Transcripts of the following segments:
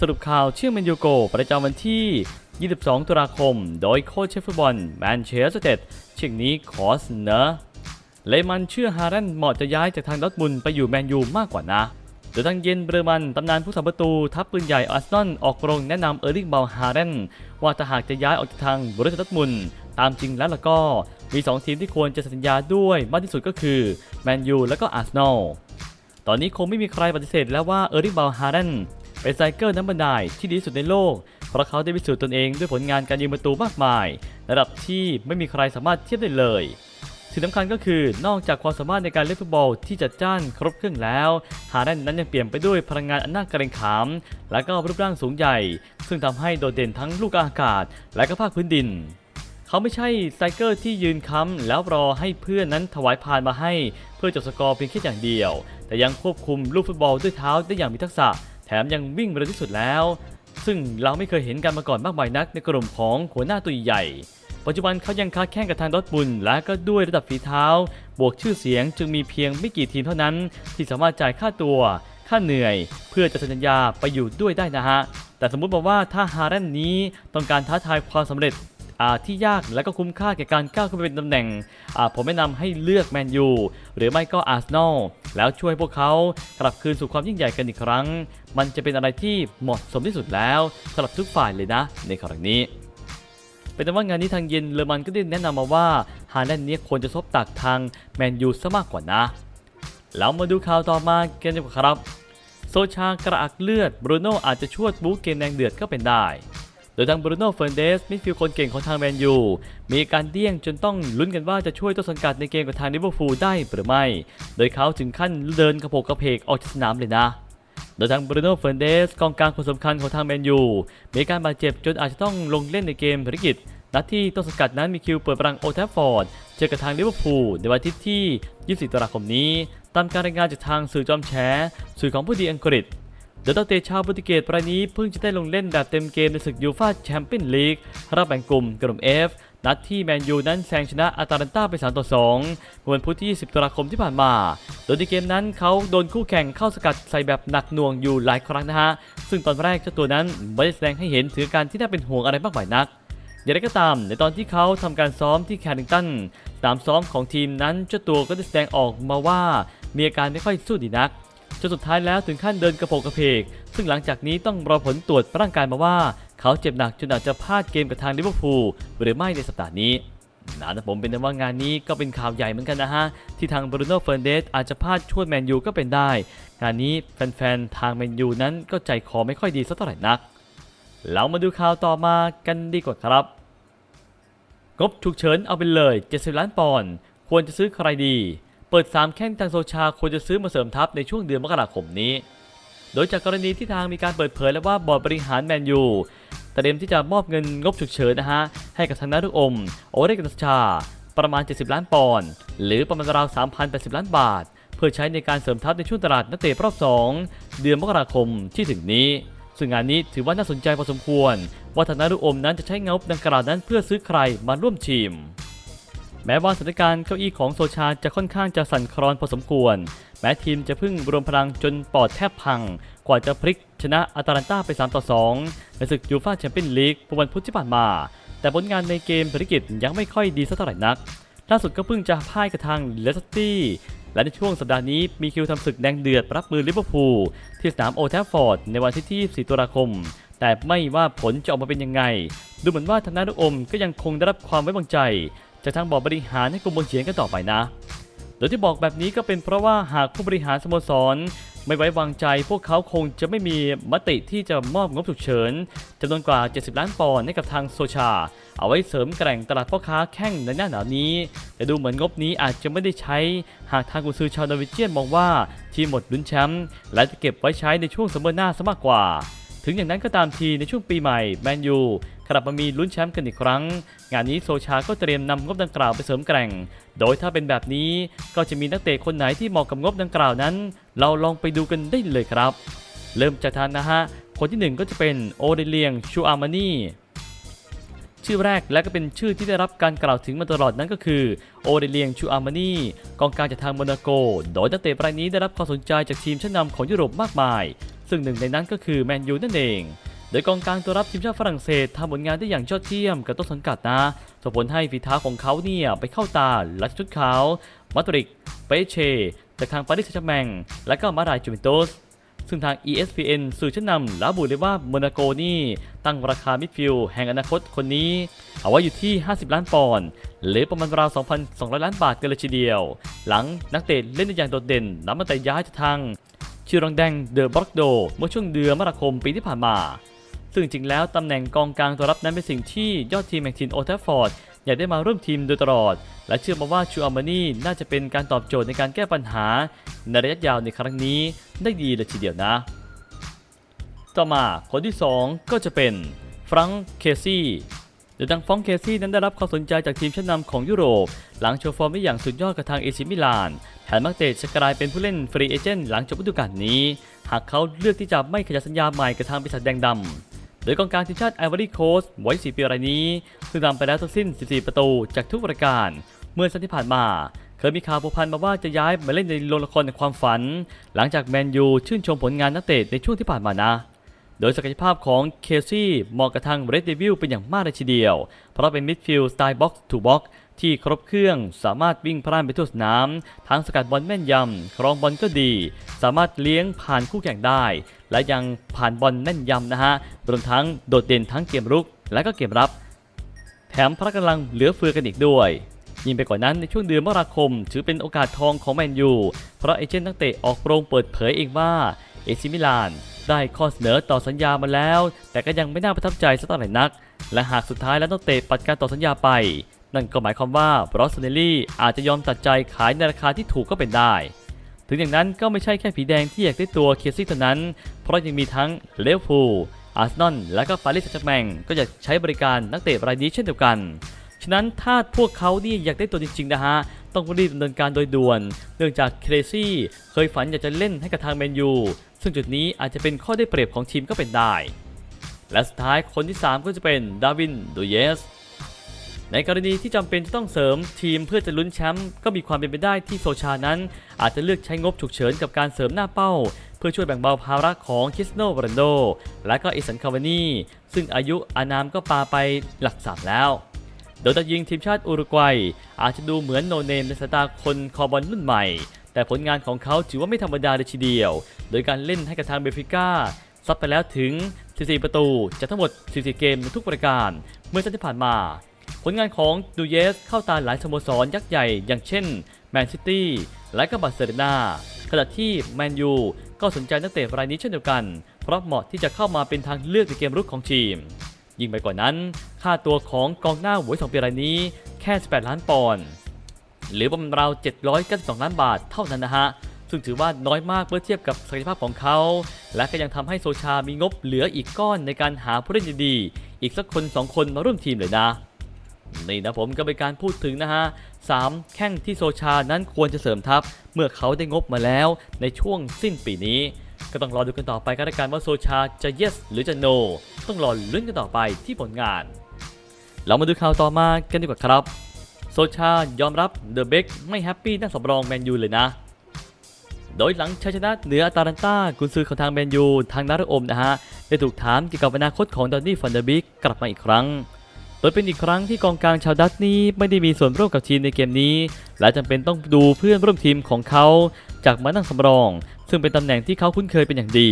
สรุปข่าวเชื่อมแมนยูโก ประจำวันที่ 22 ตุลาคม โดยโค้ชเชฟฟุตบอลแมนเชสเตอร์เต็ดเช่นนี้ขอเสนอเลมันเชื่อฮารันเหมาะจะย้ายจากทางดอทมุนไปอยู่แมนยูมากกว่านะโดยทางเย็นเบอร์มันตำนานผู้สาประตู ทัพปืนใหญ่อาร์เซนอลออกโรงแนะนำเออร์ลิงเบลฮารันว่าถ้าหากจะย้ายออกจากทางบริษัทดอทมุนตามจริงแล้วล่ะก็มี 2 ทีมที่ควรจะสัญญาด้วยมากที่สุดก็คือแมนยูและก็อาร์เซนอลตอนนี้คงไม่มีใครปฏิเสธแล้วว่าเออร์ลิงเบลฮารัน เป็นไซเคิลน้ำบันไดที่ดีที่สุดในโลก เพราะเขาได้พิสูจน์ตนเองด้วยผลงานการยิงประตูมากมาย ระดับที่ไม่มีใครสามารถเทียบได้เลยสิ่งสำคัญก็คือนอกจากความสามารถในการเล่นฟุตบอลที่จัดจ้านครบเครื่องแล้ว ฮาแดนนั้นยังเปลี่ยนไปด้วยพลังงานอันน่าเกรงขาม และก็รูปร่างสูงใหญ่ ซึ่งทำให้โดดเด่นทั้งลูกอากาศ และก็ภาคพื้นดิน เขาไม่ใช่ไซเคิลที่ยืนค้ำแล้วรอให้เพื่อนนั้นถวายพานมาให้ เพื่อจบสกอร์เพียงแค่อย่างเดียว แต่ยังควบคุมลูกฟุตบอลด้วยเท้าได้อย่างมีทักษะ แถมยังวิ่งเร็วที่สุดแล้ว ซึ่งเราไม่เคยเห็นกันมาก่อนมากมายนักในกลุ่มของหัวหน้าตัวใหญ่ ปัจจุบันเขายังค้าแข่งกับทางดอร์ทมุนและก็ด้วยระดับฝีเท้า บวกชื่อเสียงจึงมีเพียงไม่กี่ทีมเท่านั้น ที่สามารถจ่ายค่าตัว ค่าเหนื่อย เพื่อจะเซ็นสัญญาไปอยู่ด้วยได้นะฮะแต่สมมุติบอกว่าถ้าฮารันนี้ต้องการท้าทายความสำเร็จ ที่ยากและก็คุ้มค่าแก่การก้าวขึ้นไปเป็นตำแหน่ง ผมแนะนำให้เลือกแมนยูหรือไม่ก็อาร์เซนอลแล้วช่วยพวกเขากลับคืนสู่ความยิ่งใหญ่กันอีกครั้ง มันจะเป็นอะไรที่เหมาะสมที่สุดแล้วสำหรับทุกฝ่ายเลยนะ ในครั้งนี้เป็นแต่ว่างานนี้ทางเย็นเลอมันก็ได้แนะนำมาว่าฮาแลนด์เนี้ควรจะซบตักทางแมนยูซะมากกว่านะ แล้วมาดูข่าวต่อมากันดีกว่าครับ โซชากระอักเลือดบรูโน่อาจจะชวดบู๊เกมแดงเดือดก็เป็นได้ โดยทางบรูโน่เฟร์นเดสมิดฟิลด์คนเก่งของทางแมนยูมีการเดี้ยงจนต้องลุ้นกันว่าจะช่วยต้นสังกัดในเกมกับทางลิเวอร์พูลได้หรือไม่ โดยเขาถึงขั้นเดินกระโปกกระเพกออกจากสนามเลยนะโดยทางบรูโน่เฟร์นเดสกองกลางคนสำคัญของทางแมนยูมีการบาดเจ็บจนอาจจะต้องลงเล่นในเกมภารกิจนัดที่ต้นสังกัดนั้นมีคิวเปิดรังโอลด์แทฟฟอร์ดเจอกับทางลิเวอร์พูลในวันอาทิตย์ที่ 24 ตุลาคมนี้ ตามการรายงานจากทางสื่อจอมแฉสื่อของผู้ดีอังกฤษ โดยนักเตะชาวโปรตุเกสรายนี้เพิ่งจะได้ลงเล่นแบบเต็มเกมในศึกยูฟ่าแชมเปี้ยนลีกรอบแบ่งกลุ่มกลุ่ม F นัดที่แมนยูนั้นแซงชนะอาตาลันตาไป 3 ต่อ2เมื่อวันพุธที่ 20 ตุลาคมที่ผ่านมา โดยในเกมนั้นเขาโดนคู่แข่งเข้าสกัดใส่แบบหนักหน่วงอยู่หลายครั้งนะฮะ ซึ่งตอนแรกเจ้าตัวนั้นไม่ได้แสดงให้เห็นถึงการที่น่าเป็นห่วงอะไรมากมายนัก อย่างไรก็ตาม ในตอนที่เขาทำการซ้อมที่แคริงตันสามซ้อมของทีมนั้นเจ้าตัวก็ได้แสดงออกมาว่ามีอาการไม่ค่อยสู้ดีนัก จนสุดท้ายแล้วถึงขั้นเดินกระโปงกระเพก ซึ่งหลังจากนี้ต้องรอผลตรวจร่างกายมาว่า เขาเจ็บหนักจนอาจจะพลาดเกมกับทางลิเวอร์พูลหรือไม่ในสัปดาห์นี้นะแต่ผมเป็นแต่ว่างานนี้ก็เป็นข่าวใหญ่เหมือนกันนะฮะ ที่ทางบรูโน่เฟอร์นเดสอาจจะพลาดช่วยแมนยูก็เป็นได้ งานนี้แฟนๆ ทางแมนยูนั้นก็ใจคอไม่ค่อยดีสักเท่าไหร่นัก เรามาดูข่าวต่อมากันดีกว่าครับงบฉุกเฉินเอาไปเลย 70 ล้านปอนด์ควรจะซื้อใครดี เปิด 3 แข้งทางโซชาควรจะซื้อมาเสริมทัพในช่วงเดือนมกราคมนี้ โดยจากกรณีที่ทางมีการเปิดเผยแล้วว่าบอร์ดบริหารแมนยูเตรียมที่จะมอบเงินงบฉุกเฉินนะฮะ ให้กับทางนักลูกอม โอเรกันชา ประมาณ 70 ล้านปอนด์หรือประมาณราว 3,080 ล้านบาท เพื่อใช้ในการเสริมทัพในช่วงตลาดนักเตะรอบ 2 เดือนมกราคมที่ถึงนี้ซึ่งงานนี้ถือว่าน่าสนใจพอสมควร ว่าทางนักลูกอมนั้นจะใช้งบดังกล่าวนั้นเพื่อซื้อใครมาร่วมทีม แม้ว่าสถานการณ์เก้าอี้ของโซชาจะค่อนข้างจะสั่นคลอนพอสมควร แม้ทีมจะพิ่งรวมพลังจนปอดแทบพัง กว่าจะพลิกชนะอาตาลันตาไป 3 ต่อ 2 ในศึกยูฟ่าแชมเปี้ยนลีกวันพุธที่ผ่านมา แต่ผลงานในเกมภารกิจยังไม่ค่อยดีสักเท่าไหร่นัก ล่าสุดก็เพิ่งจะพ่ายกับทางเลสเตอร์ตี้และในช่วงสัปดาห์นี้มีคิวทำศึกแดงเดือดรับมือลิเวอร์พูลที่สนามโอแทฟฟอร์ดในวันที่24ตุลาคม แต่ไม่ว่าผลจะออกมาเป็นยังไง ดูเหมือนว่าทางด้านลูกอมก็ยังคงได้รับความไว้วางใจ จากทางบอร์ดบริหารให้กรมบนเฉียนกันต่อไปนะ โดยที่บอกแบบนี้ก็เป็นเพราะว่าหากผู้บริหารสโมสร ไม่ไว้วางใจ พวกเขาคงจะไม่มีมติที่จะมอบงบฉุกเฉินจำนวนกว่า 70 ล้านปอนด์ให้กับทางโซชา เอาไว้เสริมแกร่งตลาดพ่อค้าแข่งในหน้าหนาวนี้ แต่ดูเหมือนงบนี้อาจจะไม่ได้ใช้ หากทางกุนซือชาวนอร์เวเจียนมองว่าทีมหมดลุ้นแชมป์และจะเก็บไว้ใช้ในช่วงซัมเมอร์หน้าซะมากกว่า ถึงอย่างนั้นก็ตามทีในช่วงปีใหม่แมนยูกลับมามีลุ้นแชมป์กันอีกครั้ง งานนี้โซชาก็เตรียมนำงบดังกล่าวไปเสริมแกร่ง โดยถ้าเป็นแบบนี้ก็จะมีนักเตะคนไหนที่เหมาะกับงบดังกล่าวนั้น เราลองไปดูกันได้เลยครับ เริ่มจากทางนะฮะ คนที่หนึ่งก็จะเป็นโอเดเลียงชูอามานีชื่อแรกและก็เป็นชื่อที่ได้รับการกล่าวถึงมาตลอดนั้นก็คือโอเดเลียงชูอามานีกองกลางจากทางโมนาโก โดยนักเตะรายนี้ได้รับความสนใจจากทีมชั้นนำของยุโรปมากมาย ซึ่งหนึ่งในนั้นก็คือแมนยูนั่นเอง โดยกองกลางตัวรับทีมชาติฝรั่งเศสทำผลงานได้อย่างยอดเยี่ยมกับต้นสังกัดนะส่งผลให้ฝีเท้าของเขาเนี่ยไปเข้าตาลัดชุดขาวมาตริก เปเชจากทางปารีสแซงต์แชร์แมงและก็มาดายจูเวนตุสซึ่งทาง ESPN สื่อชั้นนำระบุเลยว่าโมนาโกนี่ตั้งราคามิดฟิลด์แห่งอนาคตคนนี้ เอาไว้อยู่ที่ 50 ล้านปอนด์หรือประมาณราว 2,200 ล้านบาทกันเลยทีเดียว หลังนักเตะเล่นได้อย่างโดดเด่นนับตั้งแต่ย้ายจากทาง ชิรังแดงเดอะบล็อกโดเมื่อช่วงเดือนมกราคมปีที่ผ่านมา ซึ่งจริงแล้วตำแหน่งกองกลางตัวรับนั้นเป็นสิ่งที่ยอดทีมแห่งทีมโอเทฟฟอร์ดอยากได้มาร่วมทีมโดยตลอด และเชื่อมาว่าชูอามานีน่าจะเป็นการตอบโจทย์ในการแก้ปัญหา ในระยะยาวในครั้งนี้ได้ดีเลยทีเดียวนะ ต่อมาคนที่ 2 ก็จะเป็นฟรังเคซี่ โดยทางฟรังเคซี่นั้นได้รับความสนใจจากทีมชั้นนำของยุโรป หลังโชว์ฟอร์มได้อย่างสุดยอดกับทางเอซิมิลาน แถมนักเตะจะกลายเป็นผู้เล่นฟรีเอเจนต์หลังจบฤดูกาลนี้ หากเขาเลือกที่จะไม่ขยายสัญญาใหม่กับทางปีศาจแดงดำโดยกองกลางทีมชาติไอวอรี่โคสต์วัย4ปีรายนี้ซึ่งทำไปแล้วทั้งสิ้น 14 ประตูจากทุกรายการ เมื่อสัปดาห์ที่ผ่านมาเคยมีข่าวผูกพันมาว่าจะย้ายมาเล่นในโรงละครในความฝัน หลังจากแมนยูชื่นชมผลงานนักเตะในช่วงที่ผ่านมานะ โดยศักยภาพของเคซี่เหมาะกับทางเรดเดวิลเป็นอย่างมากเลยทีเดียว เพราะเป็นมิดฟิลด์สไตล์บ็อกซ์ทูบ็อกซ์ที่ครบเครื่องสามารถวิ่งพล่านไปทั่วสนาม ทั้งสกัดบอลแม่นยำครองบอลก็ดี สามารถเลี้ยงผ่านคู่แข่งได้ และยังผ่านบอลแม่นยำนะฮะรวมทั้งโดดเด่นทั้งเกมรุก และก็เกมรับ แถมพละกำลังเหลือเฟือกันอีกด้วยยิ่งไปกว่านั้นในช่วงเดือนมกราคม ถือเป็นโอกาสทองของแมนยู เพราะเอเจนต์นักเตะออกโรงเปิดเผยเองว่า เอซิมิลาน ได้ข้อเสนอต่อสัญญามาแล้ว แต่ก็ยังไม่น่าประทับใจสักเท่าไหร่นัก และหากสุดท้ายแล้วนักเตะปัดการต่อสัญญาไป นั่นก็หมายความว่าบรอสเนลลี่อาจจะยอมตัดใจขายในราคาที่ถูกก็เป็นได้ ถึงอย่างนั้นก็ไม่ใช่แค่ผีแดงที่อยากได้ตัวเคซี่เท่านั้น เพราะยังมีทั้งเลวพูอาร์เซนอลและก็ปารีสแซงต์แชร์แมงก็อยากใช้บริการนักเตะรายนี้เช่นเดียวกัน ฉะนั้นถ้าพวกเขานี่อยากได้ตัวจริงๆนะฮะ ต้องรีบดำเนินการโดยด่วน เนื่องจากเครซี่เคยฝันอยากจะเล่นให้กับทางแมนยู ซึ่งจุดนี้อาจจะเป็นข้อได้เปรียบของทีมก็เป็นได้ และสุดท้ายคนที่ 3 ก็จะเป็นดาวินดูเยส ในกรณีที่จำเป็นจะต้องเสริมทีมเพื่อจะลุ้นแชมป์ก็มีความเป็นไปได้ที่โซชานั้น อาจจะเลือกใช้งบฉุกเฉินกับการเสริมหน้าเป้าเพื่อช่วยแบ่งเบาภาระของคิสโนโรนัลโด และก็เอสันคาวานีซึ่งอายุอานามก็ปาไปหลักสามแล้ว ดยตะยิงทีมชาติอุรุกวัย อาจจะดูเหมือนโนเนมในสายตาคนคอบอลรุ่นใหม่ แต่ผลงานของเขาถือว่าไม่ธรรมดาเลยทีเดียว โดยการเล่นให้กับทางเบฟิก้าซัดไปแล้วถึง 14 ประตูจากทั้งหมด 14 เกมในทุกปรายการ เมื่อสัปดาห์ที่ผ่านมา ผลงานของดูเยสเข้าตาหลายสโมสรยักษ์ใหญ่ อย่างเช่นแมนซิตี้และก็บาร์เซโลนาขณะที่แมนยูก็สนใจนักเตะรายนี้เช่นเดียวกัน เพราะเหมาะที่จะเข้ามาเป็นทางเลือกในเกมรุกของทีม ยิ่งไปกว่านั้น ค่าตัวของกองหน้าหวยสองปีรายนี้แค่ 18 ล้านปอนด์หรือประมาณราว792 ล้านบาทเท่านั้นนะฮะ ซึ่งถือว่าน้อยมากเมื่อเทียบกับศักยภาพของเขา และก็ยังทำให้โซชามีงบเหลืออีกก้อนในการหาผู้เล่นดีๆ อีกสักคน 2 คนมาร่วมทีมเลยนะ นี่นะผมก็เป็นการพูดถึงนะฮะสามแข้งที่โซชานั้นควรจะเสริมทัพ เมื่อเขาได้งบมาแล้วในช่วงสิ้นปีนี้ ก็ต้องรอดูกันต่อไปกันละกันว่าโซชาจะ yes หรือจะ no ต้องรอลุ้นกันต่อไปที่ผลงาน เรามาดูข่าวต่อมากันดีกว่าครับ โซชายอมรับเดอะเบกไม่แฮปปี้นั่งสำรองแมนยูเลยนะ โดยหลังชัยชนะเหนืออาตาลันตากุนซือของทางแมนยูทางนารุอมนะฮะ ได้ถูกถามเกี่ยวกับอนาคตของดอนนี่ฟันเดอร์บิกกลับมาอีกครั้ง โดยเป็นอีกครั้งที่กองกลางชาวดัตช์นี้ไม่ได้มีส่วนร่วมกับทีมในเกมนี้ และจำเป็นต้องดูเพื่อนร่วมทีมของเขาจากมานั่งสำรอง ซึ่งเป็นตำแหน่งที่เขาคุ้นเคยเป็นอย่างดี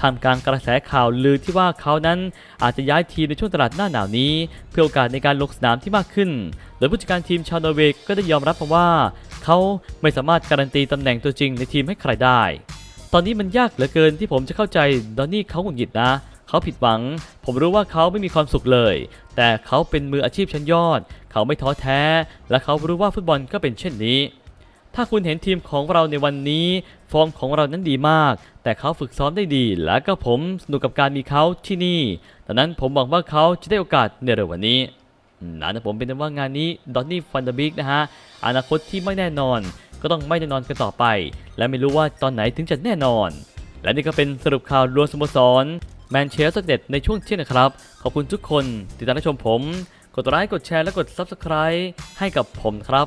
ท่ามกลางกระแสข่าวลือที่ว่าเขานั้นอาจจะย้ายทีมในช่วงตลาดหน้าหนาวนี้ เพื่อโอกาสในการลงสนามที่มากขึ้น โดยผู้จัดการทีมชาวนอร์เวย์ก็ได้ยอมรับมาว่า เขาไม่สามารถการันตีตำแหน่งตัวจริงในทีมให้ใครได้ ตอนนี้มันยากเหลือเกินที่ผมจะเข้าใจดอนนี่เขาหงุดหงิดนะเขาผิดหวัง ผมรู้ว่าเขาไม่มีความสุขเลย แต่เขาเป็นมืออาชีพชั้นยอด เขาไม่ท้อแท้ และเขารู้ว่าฟุตบอลก็เป็นเช่นนี้ ถ้าคุณเห็นทีมของเราในวันนี้ ฟอร์มของเรานั้นดีมาก แต่เขาฝึกซ้อมได้ดี และก็ผมสนุกกับการมีเขาที่นี่ดังนั้นผมหวังว่าเขาจะได้โอกาสในเร็ววันนี้อืมนะผมเป็นว่างานนี้ดอนนี่ฟันเดอร์บิกนะฮะอนาคตที่ไม่แน่นอน ก็ต้องไม่แน่นอนกันต่อไป และไม่รู้ว่าตอนไหนถึงจะแน่นอน และนี่ก็เป็นสรุปข่าวรวมสโมสรแมนเชสเตอร์เด็ดในช่วงเที่ยงนะครับ ขอบคุณทุกคนที่ติดตามรับชมผม กดไลค์กดแชร์และกด Subscribe ให้กับผมครับ